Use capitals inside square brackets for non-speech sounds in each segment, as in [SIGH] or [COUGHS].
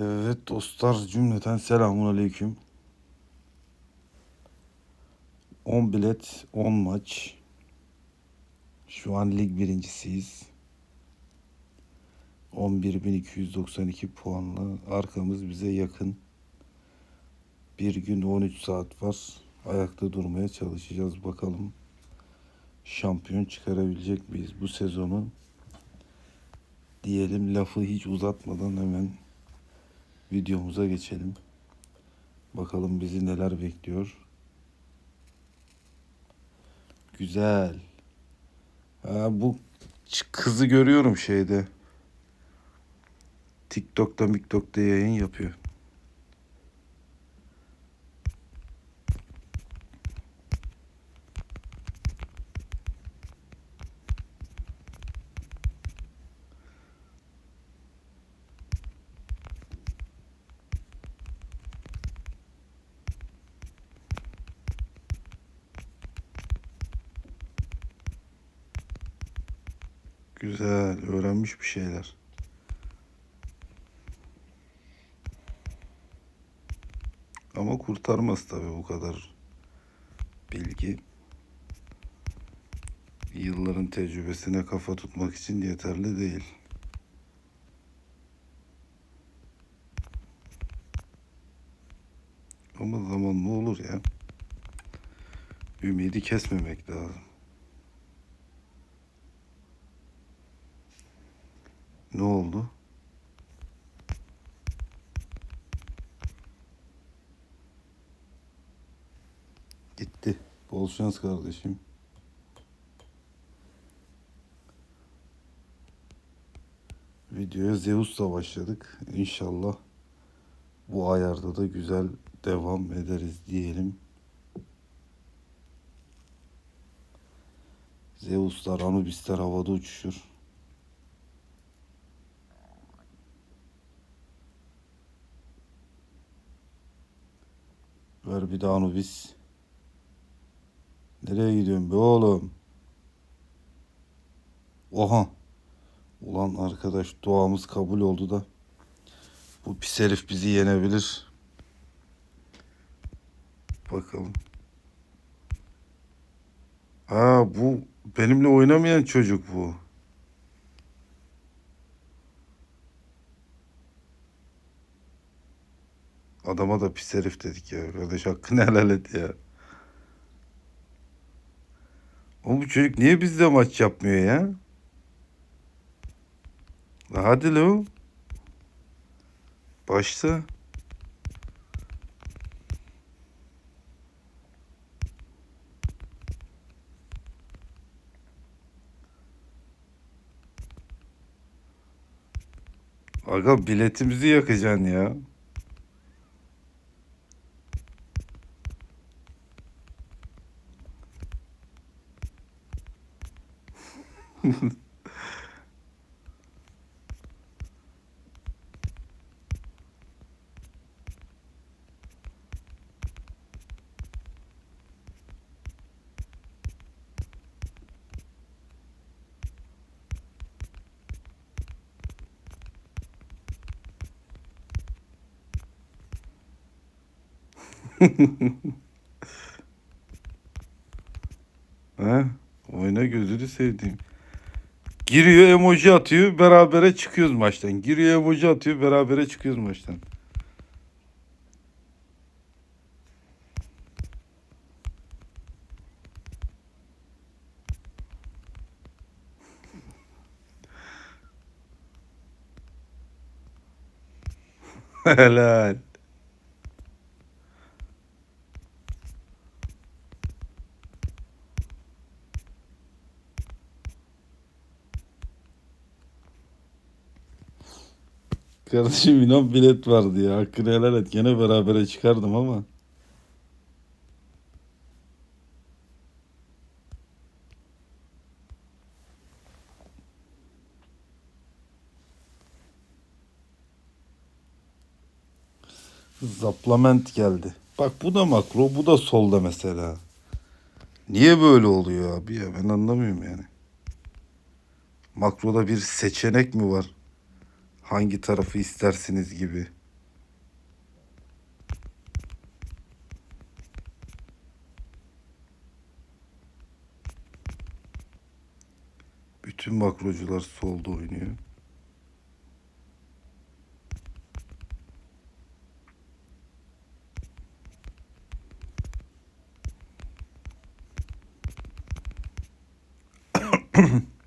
Evet dostlar cümleten selamun aleyküm. 10 bilet 10 maç. Şu an lig birincisiyiz. 11.292 puanla arkamız bize yakın. Bir gün 13 saat var. Ayakta durmaya çalışacağız bakalım. Şampiyon çıkarabilecek miyiz bu sezonu? Diyelim lafı hiç uzatmadan hemen videomuza geçelim. Bakalım bizi neler bekliyor. Güzel. Ha, bu kızı görüyorum şeyde. TikTok'ta MikTok'ta yayın yapıyor. Güzel. Öğrenmiş bir şeyler. Ama tabii bu kadar bilgi. Yılların tecrübesine kafa tutmak için yeterli değil. Ama zamanla olur ya. Ümidi kesmemek lazım. Ne oldu? Gitti. Bol şans kardeşim. Videoya Zeus'la başladık. İnşallah bu ayarda da güzel devam ederiz diyelim. Zeus'lar, Anubis'ler havada uçuşur. Ver bir de Anubis. Nereye gidiyorsun be oğlum? Oha. Ulan arkadaş duamız kabul oldu da. Bu pis herif bizi yenebilir. Bakalım. Ha bu benimle oynamayan çocuk bu. Adama da pis herif dedik ya. Kardeş hakkını helal et ya. Oğlum bu çocuk niye bizde maç yapmıyor ya? Hadi lo. Başla. Aga biletimizi yakacaksın ya. [LAUGHS] He? Oyna gözünü sevdiğim. Giriyor emoji atıyor berabere çıkıyoruz maçtan. Giriyor emoji atıyor berabere çıkıyoruz maçtan. [LAUGHS] Helal. Kardeşim inan bilet vardı ya. Hakkını helal et. Gene berabere çıkardım ama. Zaplament geldi. Bak bu da makro, bu da solda mesela. Niye böyle oluyor abi ya? Ben anlamıyorum yani. Makroda bir seçenek mi var? hangi tarafı istersiniz gibi. Bütün makrocular solda oynuyor. mm [CLEARS THROAT]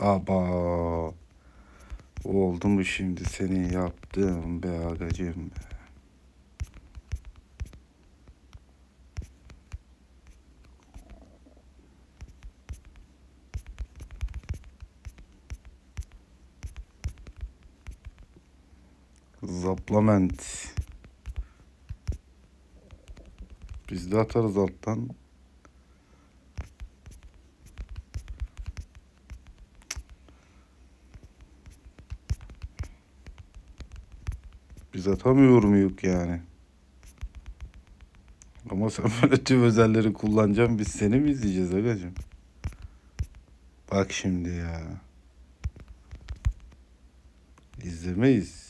Aba. Oldu mu şimdi seni yaptım be agacım. Zaplament. Biz de atarız alttan. Biz atamıyor muyuz yani? Ama sen [LAUGHS] böyle tüm özelleri kullanacaksın. Biz seni mi izleyeceğiz agacım? Bak şimdi ya. İzlemeyiz.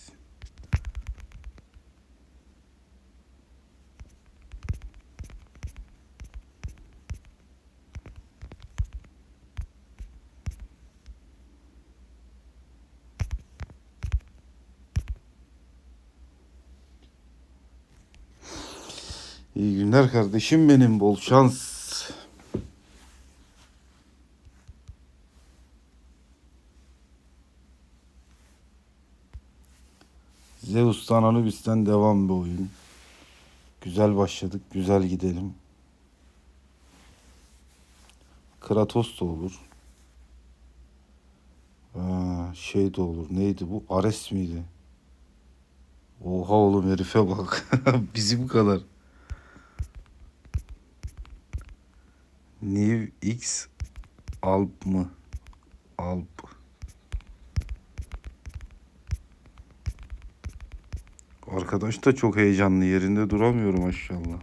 İyi günler kardeşim benim. Bol şans. Zeus'tan Anubis'ten devam bir oyun. Güzel başladık. Güzel gidelim. Kratos da olur. Aa, şey de olur. Neydi bu? Ares miydi? Oha oğlum herife bak. [LAUGHS] Bizim kadar. New X Alp mı? Alp. Arkadaş da çok heyecanlı yerinde duramıyor maşallah.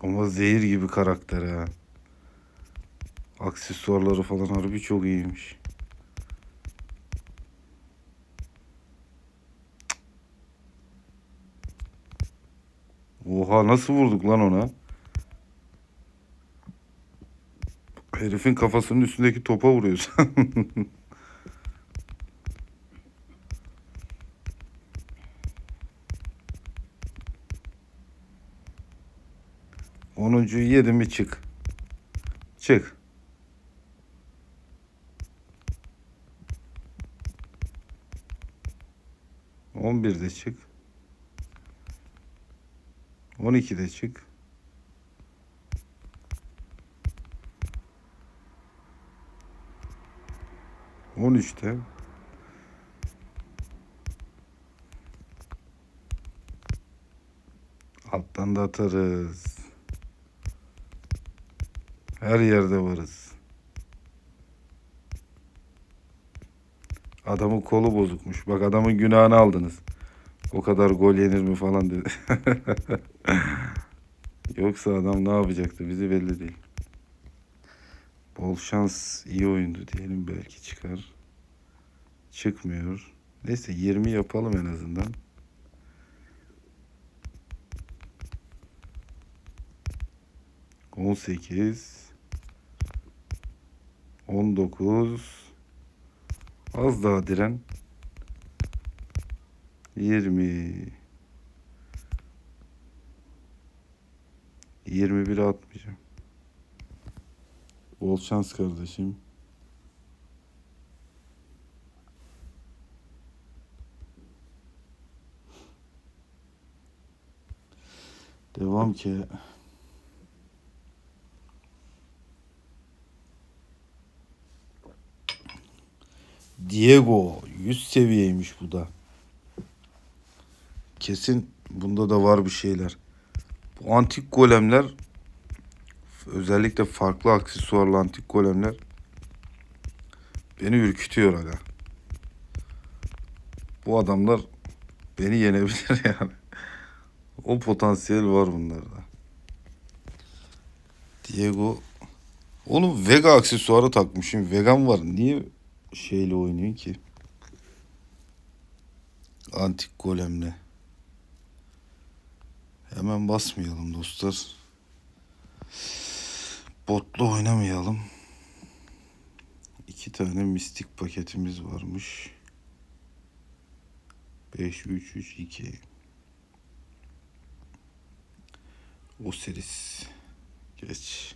Ama zehir gibi karakter ha. Aksesuarları falan harbi çok iyiymiş. Oha nasıl vurduk lan ona? Herifin kafasının üstündeki topa vuruyoruz. [LAUGHS] Onuncuyu yedi mi çık. Çık. On birde çık. On ikide çık. On üçte. Alttan da atarız. Her yerde varız. Adamın kolu bozukmuş. Bak adamın günahını aldınız. O kadar gol yenir mi falan dedi. [LAUGHS] Yoksa adam ne yapacaktı bizi belli değil. Bol şans iyi oyundu diyelim belki çıkar. Çıkmıyor. Neyse 20 yapalım en azından. On sekiz. On dokuz. Az daha diren. Yirmi. Yirmi biri atmayacağım. Bol şans kardeşim. Devam ki. Diego 100 seviyeymiş bu da. Kesin bunda da var bir şeyler. Bu antik golemler özellikle farklı aksesuarlı antik golemler beni ürkütüyor aga. Bu adamlar beni yenebilir [LAUGHS] yani. O potansiyel var bunlarda. Diego Oğlum Vega aksesuarı takmışım. Vegan var. Niye şeyle oynuyor ki? Antik golemle. Hemen basmayalım dostlar. Botla oynamayalım. İki tane mistik paketimiz varmış. 5 3 3 2. Osiris. Geç.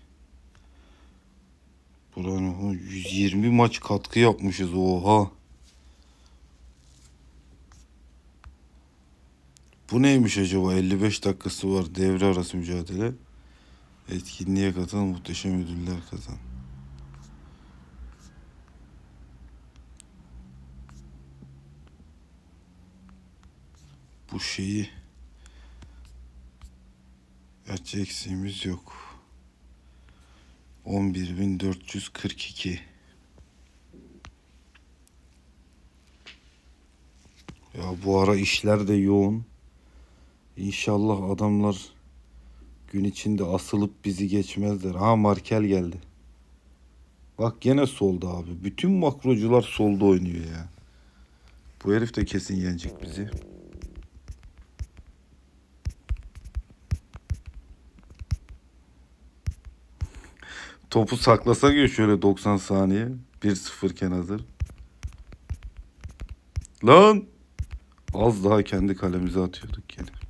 Buranın 120 maç katkı yapmışız. Oha. Bu neymiş acaba? 55 dakikası var. Devre arası mücadele. Etkinliğe katıl. Muhteşem ödüller kazan. Bu şeyi Gerçi eksiğimiz yok. 11442 Ya bu ara işler de yoğun. İnşallah adamlar gün içinde asılıp bizi geçmezler. Ha Markel geldi. Bak gene solda abi. Bütün makrocular solda oynuyor ya. Bu herif de kesin yenecek bizi. Topu saklasak ya şöyle 90 saniye. 1-0 iken hazır. Lan! Az daha kendi kalemize atıyorduk gene.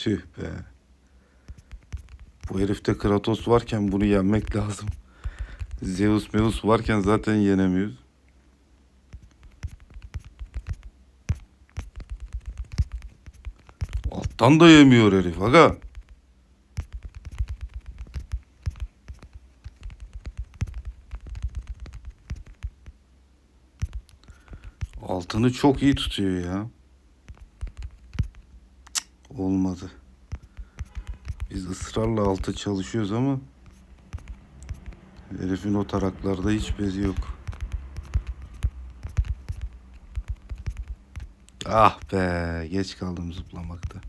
Tüh be. Bu herifte Kratos varken bunu yenmek lazım. Zeus Meus varken zaten yenemiyoruz. Alttan da yemiyor herif aga. Altını çok iyi tutuyor ya. Olmadı. Biz ısrarla altı çalışıyoruz ama herifin o taraklarda hiç bezi yok. Ah be geç kaldım zıplamakta.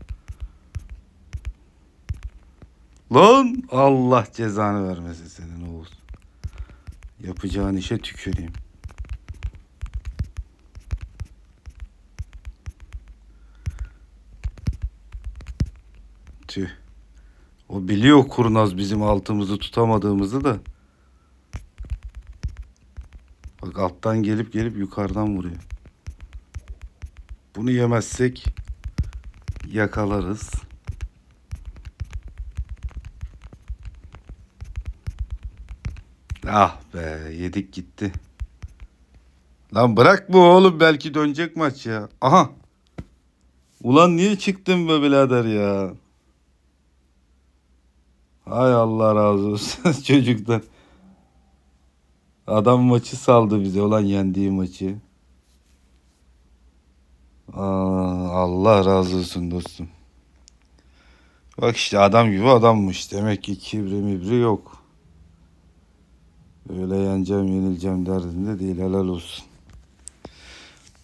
Lan Allah cezanı vermesin senin Oğuz. Yapacağın işe tüküreyim. Tüh. O biliyor kurnaz bizim altımızı tutamadığımızı da. Bak alttan gelip gelip yukarıdan vuruyor. Bunu yemezsek yakalarız. Ah be yedik gitti. Lan bırak bu oğlum belki dönecek maç ya. Aha. Ulan niye çıktın be birader ya? Hay Allah razı olsun [LAUGHS] çocuktan. Adam maçı saldı bize olan yendiği maçı. Aa, Allah razı olsun dostum. Bak işte adam gibi adammış. Demek ki kibri mibri yok. Öyle yeneceğim yenileceğim derdinde değil helal olsun.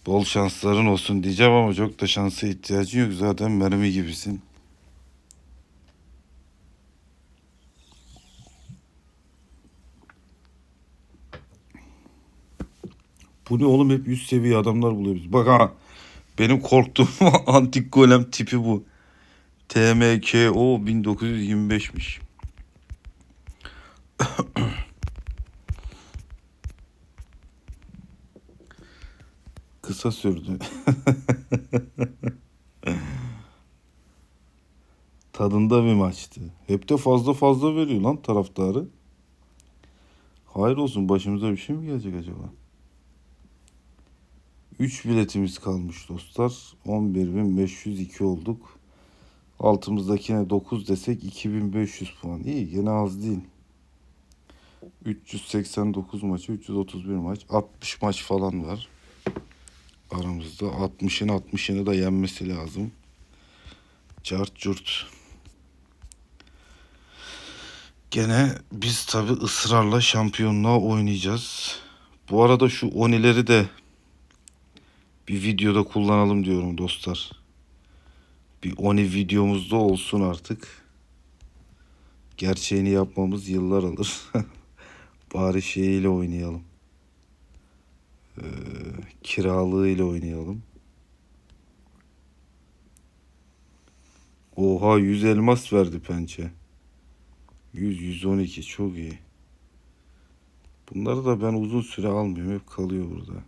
Bol şansların olsun diyeceğim ama çok da şansa ihtiyacın yok. Zaten mermi gibisin. Bu ne oğlum hep üst seviye adamlar buluyoruz. Bak ha benim korktuğum [LAUGHS] antik golem tipi bu. TMKO 1925'miş. [COUGHS] Kısa sürdü. [LAUGHS] Tadında bir maçtı. Hep de fazla fazla veriyor lan taraftarı. Hayır olsun başımıza bir şey mi gelecek acaba? 3 biletimiz kalmış dostlar. 11.502 olduk. Altımızdakine 9 desek 2500 puan. İyi gene az değil. 389 maçı 331 maç 60 maç falan var. aramızda. 60'ın 60'ını da yenmesi lazım. Cart curt. Gene biz tabi ısrarla şampiyonluğa oynayacağız. Bu arada şu onileri de bir videoda kullanalım diyorum dostlar. Bir oni videomuzda olsun artık. Gerçeğini yapmamız yıllar alır. [LAUGHS] Bari şeyiyle oynayalım. Ee, kiralığıyla oynayalım. Oha 100 elmas verdi pençe. 100 112 çok iyi. Bunları da ben uzun süre almıyorum. Hep kalıyor burada.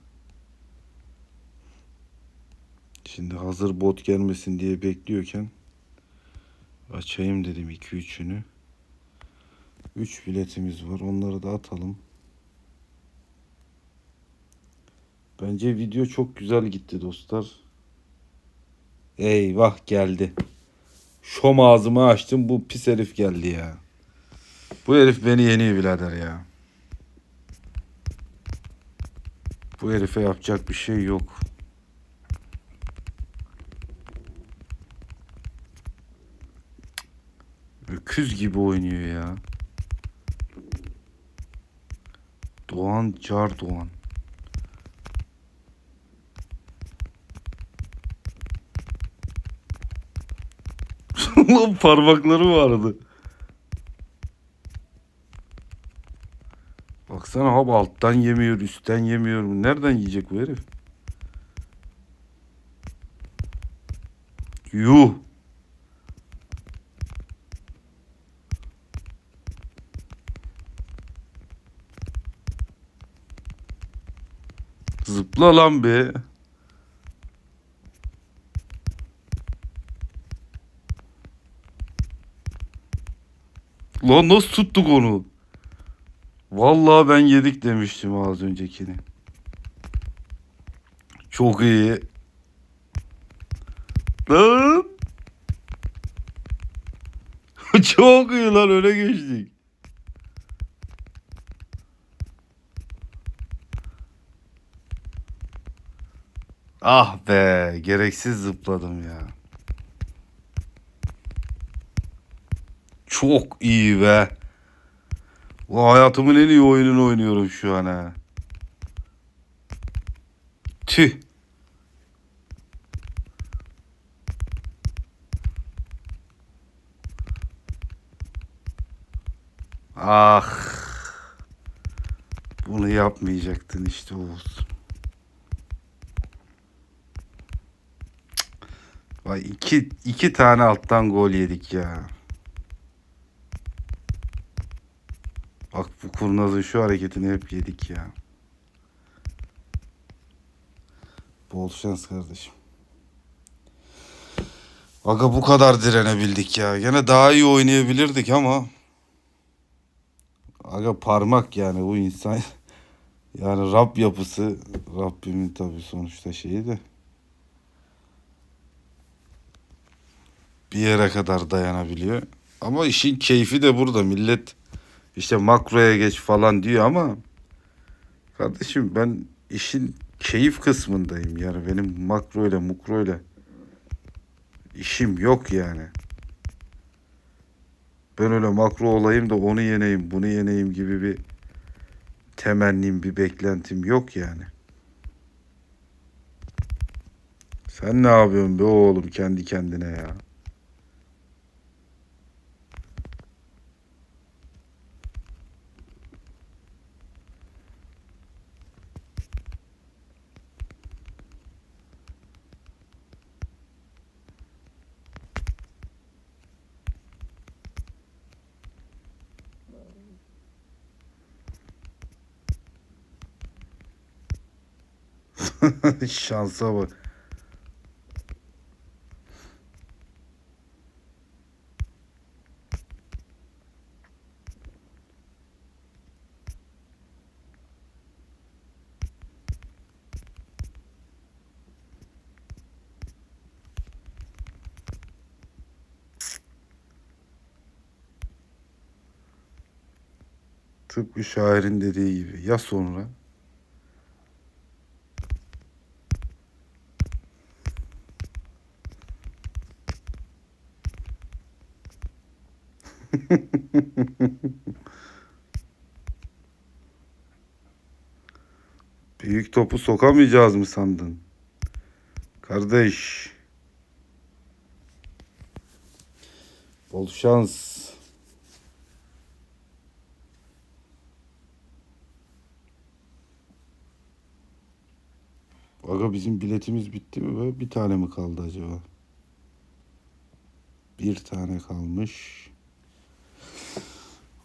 Şimdi hazır bot gelmesin diye bekliyorken açayım dedim 2-3'ünü. 3 biletimiz var. Onları da atalım. Bence video çok güzel gitti dostlar. Eyvah geldi. Şom ağzımı açtım bu pis herif geldi ya. Bu herif beni yeniyor birader ya. Bu herife yapacak bir şey yok. Öküz gibi oynuyor ya. Doğan Car Doğan. [LAUGHS] Lan parmakları vardı. Baksana abi alttan yemiyor, üstten yemiyor. Nereden yiyecek bu herif? Yuh. Zıpla lan be. Lan nasıl tuttuk onu? Vallahi ben yedik demiştim az öncekini. Çok iyi. Lan. [LAUGHS] Çok iyi lan öyle geçtik. Ah be gereksiz zıpladım ya. Çok iyi be. Bu hayatımın en iyi oyununu oynuyorum şu an ha. Tüh. Ah. Bunu yapmayacaktın işte Oğuz. Vay iki, iki tane alttan gol yedik ya. Bak bu kurnazın şu hareketini hep yedik ya. Bol şans kardeşim. Aga bu kadar direnebildik ya. Gene daha iyi oynayabilirdik ama. Aga parmak yani bu insan. [LAUGHS] Yani Rab yapısı. Rabbimin tabii sonuçta şeyi de. Bir yere kadar dayanabiliyor. Ama işin keyfi de burada. Millet işte makroya geç falan diyor ama kardeşim ben işin keyif kısmındayım yani benim makro ile mukro ile işim yok yani. Ben öyle makro olayım da onu yeneyim, bunu yeneyim gibi bir temennim, bir beklentim yok yani. Sen ne yapıyorsun be oğlum kendi kendine ya? [LAUGHS] Şansa bak. Tıpkı şairin dediği gibi. Ya sonra? [LAUGHS] Büyük topu sokamayacağız mı sandın? Kardeş. Bol şans. Aga bizim biletimiz bitti mi be? Bir tane mi kaldı acaba? Bir tane kalmış.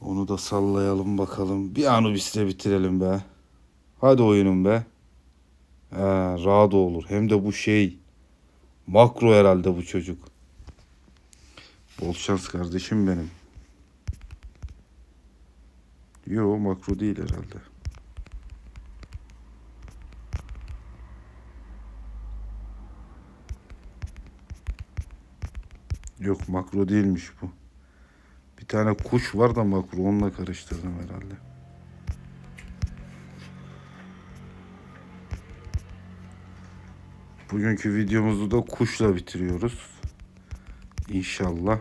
Onu da sallayalım bakalım. Bir Anubis'le bitirelim be. Hadi oyunum be. He, Rado olur. Hem de bu şey. Makro herhalde bu çocuk. Bol şans kardeşim benim. Yo makro değil herhalde. Yok makro değilmiş bu. Bir tane kuş var da makro onunla karıştırdım herhalde. Bugünkü videomuzu da kuşla bitiriyoruz. İnşallah.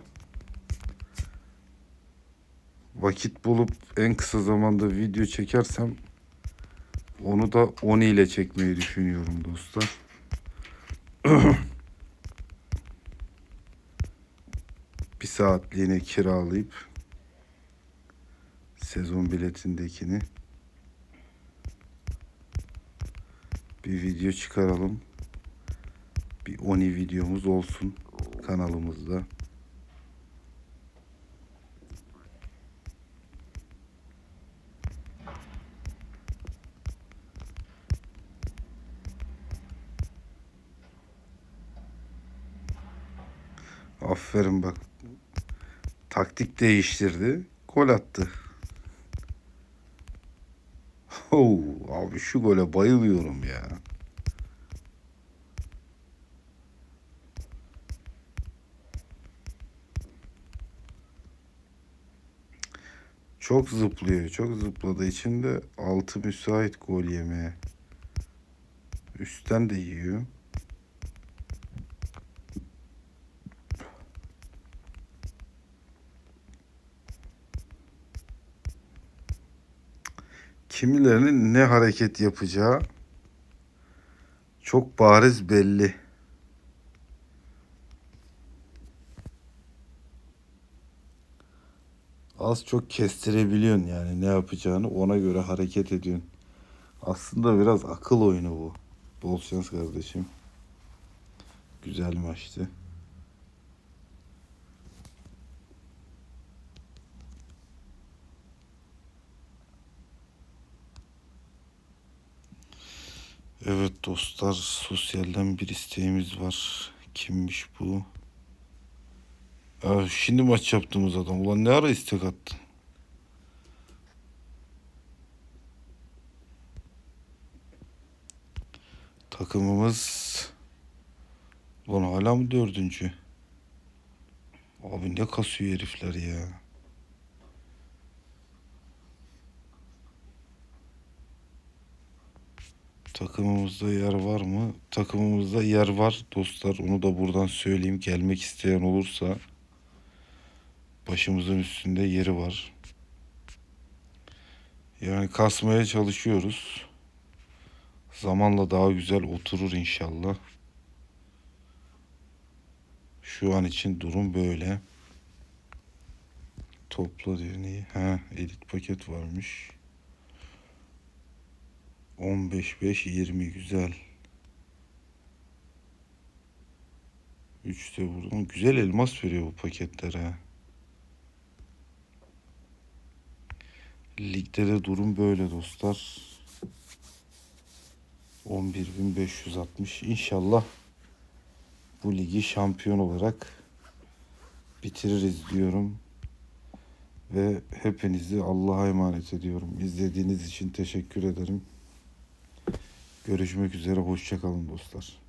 Vakit bulup en kısa zamanda video çekersem onu da Oni ile çekmeyi düşünüyorum dostlar. [CLEARS THROAT] saatliğine kiralayıp sezon biletindekini bir video çıkaralım. Bir Oni videomuz olsun kanalımızda. Aferin bak. Taktik değiştirdi. Gol attı. Oh, abi şu gole bayılıyorum ya. Çok zıplıyor. Çok zıpladığı için de altı müsait gol yemeye. Üstten de yiyor. Kimilerinin ne hareket yapacağı çok bariz belli. Az çok kestirebiliyorsun yani ne yapacağını ona göre hareket ediyorsun. Aslında biraz akıl oyunu bu. Bol şans kardeşim. Güzel maçtı. Evet dostlar sosyalden bir isteğimiz var. Kimmiş bu? Ya şimdi maç yaptığımız adam. Ulan ne ara istek attın? Takımımız Ulan hala mı dördüncü? Abi ne kasıyor herifler ya. Takımımızda yer var mı? Takımımızda yer var dostlar. Onu da buradan söyleyeyim. Gelmek isteyen olursa başımızın üstünde yeri var. Yani kasmaya çalışıyoruz. Zamanla daha güzel oturur inşallah. Şu an için durum böyle. Topla diyor neyi? Ha, edit paket varmış. 15 5 20 güzel. 3 de buradan güzel elmas veriyor bu paketlere. Ligde de durum böyle dostlar. 11.560 İnşallah bu ligi şampiyon olarak bitiririz diyorum. Ve hepinizi Allah'a emanet ediyorum. İzlediğiniz için teşekkür ederim. Görüşmek üzere. Hoşçakalın dostlar.